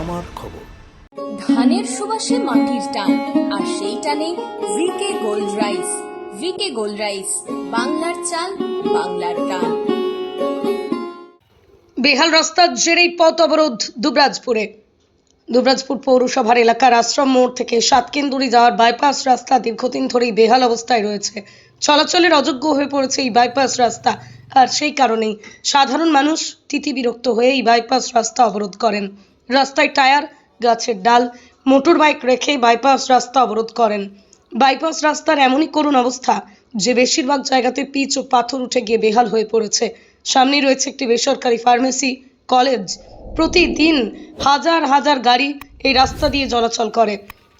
আমার খবর। ধানের সুবাসে মাটির টান আর সেই টানে VK gold rice VK gold rice বাংলার চাল বাংলার টান। বেহাল রাস্তার জেরেই পথ অবরোধ দুবরাজপুরে। দুবরাজপুর পৌরসভার এলাকার আশ্রম মোড় থেকে সাতকেন্দুরি যাওয়ার বাইপাস রাস্তা দীর্ঘদিন ধরেই বেহাল অবস্থায় রয়েছে। চলাচলের অযোগ্য হয়ে পড়েছে এই বাইপাস রাস্তা আর সেই কারণেই সাধারণ মানুষ তিতি বিরক্ত হয়ে এই বাইপাস রাস্তা অবরোধ করেন। রাস্তায় টায়ার, গাছের ডাল, মোটর বাইক রেখে বাইপাস রাস্তা অবরোধ করেন। বাইপাস রাস্তার এমনই করুণ অবস্থা যে বেশিরভাগ জায়গাতে পিচ ও পাথর উঠে গিয়ে বেহাল হয়ে পড়েছে। সামনে রয়েছে একটি বেসরকারি ফার্মেসি, কলেজ। প্রতিদিন হাজার হাজার গাড়ি এই রাস্তা দিয়ে চলাচল করে।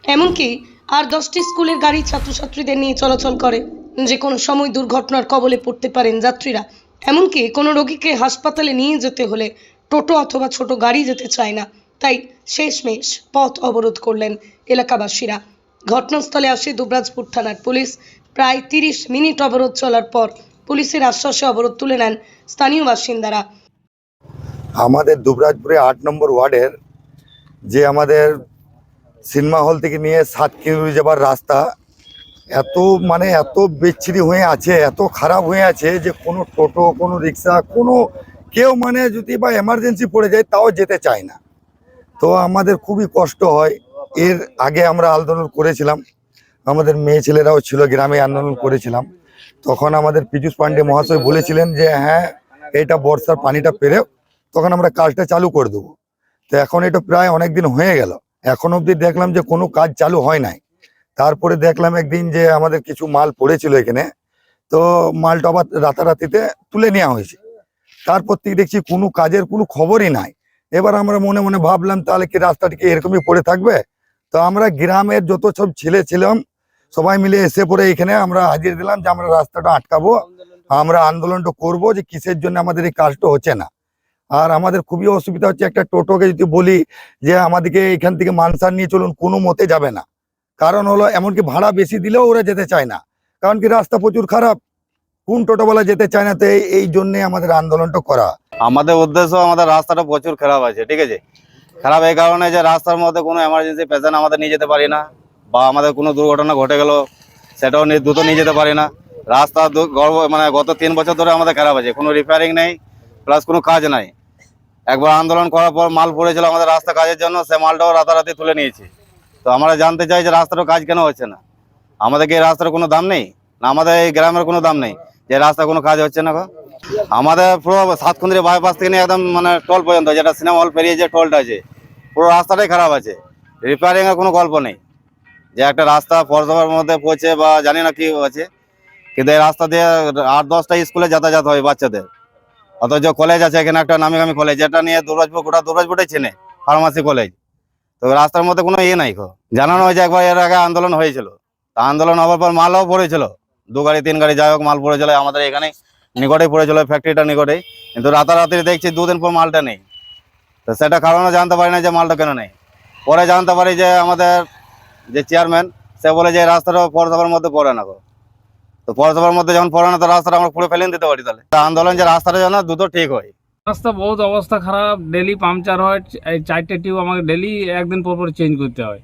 এমনকি আর দশটি স্কুলের গাড়ি ছাত্রছাত্রীদের নিয়ে চলাচল করে। যে কোনো সময় দুর্ঘটনার কবলে পড়তে পারেন যাত্রীরা। এমনকি কোনো রোগীকে হাসপাতালে নিয়ে যেতে হলে টোটো অথবা ছোট গাড়ি যেতে চায় না। তাই শেষমেশ পথ অবরোধ করলেন এলাকাবাসীরা। ঘটনাস্থলে আসে দুবরাজপুর থানার পুলিশ। প্রায় তিরিশ মিনিট অবরোধ চলার পর পুলিশের আশ্বাসে অবরোধ তুলে নেন স্থানীয় বাসিন্দারা। আমাদের দুবরাজপুরে আট নম্বর ওয়ার্ডের যে আমাদের সিনেমা হল থেকে নিয়ে সাত কিলোমিটার যাবার রাস্তা, এত মানে এত বিচ্ছিরি হয়ে আছে, এত খারাপ হয়ে আছে যে কোনো টোটো, কোনো রিক্সা, কোনো কেউ মানে যদি বা এমার্জেন্সি পড়ে যায় তাও যেতে চায় না। তো আমাদের খুবই কষ্ট হয়। এর আগে আমরা আন্দোলন করেছিলাম। আমাদের মেয়ে ছেলেরাও ছিল, গ্রামে আন্দোলন করেছিলাম। তখন আমাদের পীযুষ পান্ডে মহাশয় বলেছিলেন যে হ্যাঁ এটা বর্ষার পানিটা পেরে তখন আমরা কাজটা চালু করে দেবো। তো এখন এটা প্রায় অনেক দিন হয়ে গেল। এখন অবধি দেখলাম যে কোনো কাজ চালু হয় নাই। তারপরে দেখলাম একদিন যে আমাদের কিছু মাল পড়েছিল এখানে। তো মালটা আবার রাতারাতিতে তুলে নেওয়া হয়েছে। তারপর থেকে দেখছি কোনো কাজের কোনো খবরই নাই। এবার আমরা মনে মনে ভাবলাম, তাহলে কি রাস্তাটি কি এরকমই পড়ে থাকবে? তো আমরা গ্রামের যত সব ছেলে ছিলাম, সবাই মিলে এসে পড়ে এখানে আমরা হাজির দিলাম যে আমরা রাস্তাটা আটকাবো। আমরা আন্দোলনটা করব যে কিসের জন্য আমাদের এই কাজটা হচ্ছে না। আর আমাদের খুবই অসুবিধা হচ্ছে একটা টোটোকে যদি বলি যে আমাদেরকে এখান থেকে মানসার নিয়ে চলুন, কোনো মতে যাবে না। কারণ হলো এমনকি ভাড়া বেশি দিলেও ওরা যেতে চায় না। কারণ কি রাস্তা প্রচুর খারাপ। কোন টোটোওয়ালা যেতে চায় না, তো এই জন্যে আমাদের আন্দোলনটা করা। আমাদের উদ্দেশ্য আমাদের রাস্তাটা প্রচুর খারাপ আছে, ঠিক আছে? খারাপ এই কারণে যে রাস্তার মধ্যে কোনো এমার্জেন্সি পেশেন্ট আমাদের নিয়ে যেতে পারি না, বা আমাদের কোনো দুর্ঘটনা ঘটে গেল, সেটাও দ্রুত নিয়ে যেতে পারি না। রাস্তা গর্ব- মানে গত তিন বছর ধরে আমাদের খারাপ আছে, কোনো রিপেয়ারিং নেই প্লাস কোনো কাজ নাই। একবার আন্দোলন করার পর মাল পড়েছিল আমাদের রাস্তা কাজের জন্য, সে মালটাও রাতারাতি তুলে নিয়েছি। তো আমরা জানতে চাই যে রাস্তাটার কাজ কেন হচ্ছে না? আমাদের কি রাস্তার কোনো দাম নেই? না আমাদের এই গ্রামের কোনো দাম নেই যে রাস্তা কোনো কাজ হচ্ছে না আমাদের পুরো সাতকুন্দ্রি বাইপাস থেকে একদম মানে টোল পর্যন্ত, যেটা সিনেমা হল পেরিয়ে যে টোলটা আছে, পুরো রাস্তাটাই খারাপ আছে। রিপেয়ারিং এর কোনো গল্প নেই। যে একটা রাস্তা পৌরসভার মধ্যে পৌঁছে বা জানি না কি আছে কিন্তু এই রাস্তা দিয়ে আট দশটা স্কুলে যাতায়াত হয় বাচ্চাদের। অথচ কলেজ আছে এখানে একটা নামি গামি কলেজ যেটা নিয়ে দুবরাজপুর গোটা দুবরাজপুরটাই চেনে ফার্মাসি কলেজ তো রাস্তার মধ্যে কোনো ইয়ে নাই জানানো হয়েছে একবার এর আগে আন্দোলন হয়েছিল। তা আন্দোলন হওয়ার পর মালও পড়েছিল। দু গাড়ি, তিন গাড়ি, যাই হোক, মাল পড়েছিল। আমাদের এখানে নিকটেই পড়েছিল ফ্যাক্টরিটা নিকটেই। কিন্তু রাতারাতি দেখছি দুদিন পর মালটা নেই। তো সেটা কারণে জানতে পারি না যে মালটা কেন নেই। পরে জানতে পারি যে আমাদের যে চেয়ারম্যান সে বলে যে রাস্তাটা পৌরসভার মধ্যে পড়ে না গো। তো পৌরসভার মধ্যে যখন পড়ে না, তো রাস্তাটা আমরা পুরো ফেলে দিতে পারি তাহলে। আন্দোলন যে রাস্তাটা যেন দ্রুত ঠিক হয়। রাস্তা বহুত অবস্থা খারাপ ডেলি পাংচার হয়, এই চারটে টিউব আমাকে ডেলি একদিন পর পর চেঞ্জ করতে হয়।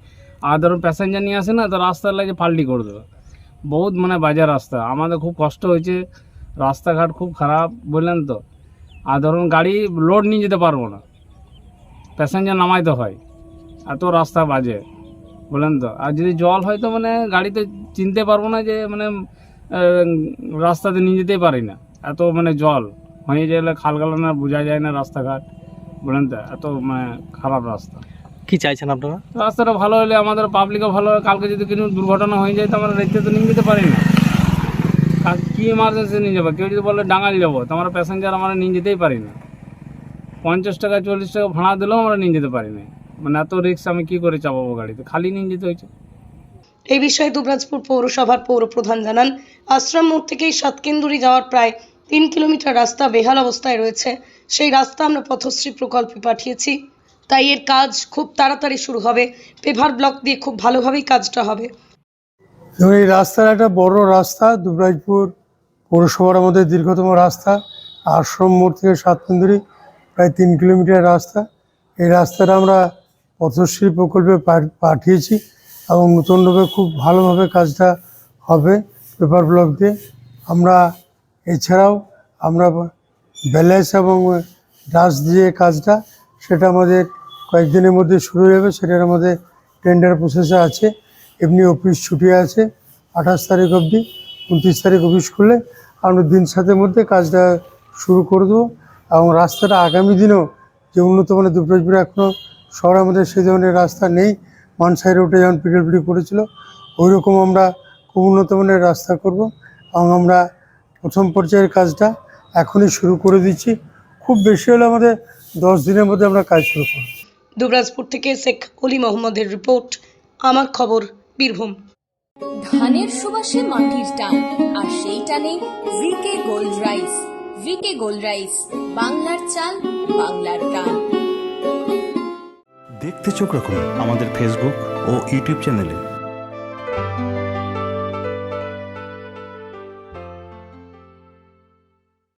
আর ধরুন প্যাসেঞ্জার নিয়ে আসে না, তো রাস্তার লাগে পাল্টি করে দেবে। বহুত মানে বাজে রাস্তা। আমাদের খুব কষ্ট হয়েছে। রাস্তাঘাট খুব খারাপ বললেন তো? আর ধরুন গাড়ি লোড নিয়ে যেতে পারব না। প্যাসেঞ্জার নামাইতে হয়। এত রাস্তা বাজে বললেন তো? আর যদি জল হয় তো মানে গাড়িতে চিনতে পারব না যে মানে রাস্তাতে নিয়ে যেতেই পারি না। এত মানে জল হয়ে গেলে খাল গালানা বোঝা যায় না রাস্তাঘাট বলেন তো? এত মানে খারাপ রাস্তা। কি চাইছেন আপনারা? রাস্তাটা ভালো হলে আমাদের পাবলিকও ভালো হয়। কালকে যদি কোনো দুর্ঘটনা হয়ে যায় তো আমরা রেখে তো নিয়ে যেতে পারি না। কি ইমার্জেন্সি নিয়ে যাব? কেউ যদি বলে ডাঙাল যাব তো আমরা প্যাসেঞ্জার আমরা নিয়ে যেতেই পারি না। পঞ্চাশ টাকা চল্লিশ টাকা ভাড়া দিলেও আমরা নিয়ে যেতে পারি না। মানে এত রিক্স আমি কি করে চাপাবো গাড়িতে? খালি নিয়ে যেতে হয়েছে। এই বিষয়ে দুবরাজপুর পৌরসভার পৌর প্রধান জানান আশ্রম মোড় থেকেই সাতকেন্দুরি যাওয়ার প্রায় তিন কিলোমিটার রাস্তা বেহাল অবস্থায় রয়েছে। সেই রাস্তা আমরা পথশ্রী প্রকল্পে পাঠিয়েছি। তাই এর কাজ খুব তাড়াতাড়ি শুরু হবে। পেভার ব্লক দিয়ে খুব ভালোভাবেই কাজটা হবে। এবং এই রাস্তার একটা বড় রাস্তা দুবরাজপুর পৌরসভার আমাদের দীর্ঘতম রাস্তা, আশ্রম মোড় থেকে সাতকুন্দুরি প্রায় তিন কিলোমিটার রাস্তা। এই রাস্তাটা আমরা পথশ্রী প্রকল্পে পাঠিয়েছি এবং নতুনভাবে খুব ভালোভাবে কাজটা হবে পেপার ব্লক দিয়ে। আমরা এছাড়াও আমরা ব্যালেন্স এবং ডাস দিয়ে কাজটা, সেটা আমাদের কয়েকদিনের মধ্যে শুরু হয়ে যাবে, সেটার আমাদের টেন্ডার প্রসেসে আছে। এমনি অফিস ছুটি আছে আঠাশ তারিখ অবধি। উনত্রিশ তারিখ অফিস খুললে আমরা দিন সাতের মধ্যে কাজটা শুরু করে দেবো এবং রাস্তাটা আগামী দিনেও যে উন্নত মানের দুবরাজপুরে এখনও শহরের আমাদের সেই ধরনের রাস্তা নেই। মানসাই রোডে যেমন পিডব্লিউডি করেছিল ওই রকম আমরা খুব উন্নত মানের রাস্তা করব এবং আমরা প্রথম পর্যায়ের কাজটা এখনই শুরু করে দিচ্ছি। খুব বেশি হলে আমাদের দশ দিনের মধ্যে আমরা কাজ শুরু করব। দুবরাজপুর থেকে শেখ অলি মোহাম্মদের রিপোর্ট, আমার খবর, বীরভূম। ধানের সুবাসে মাটির টান, আর সেই টানে VK gold rice, VK gold rice, বাংলার চাল, বাংলার টান দেখতে চোখ রাখুন আমাদের ফেসবুক ও ইউটিউব চ্যানেলে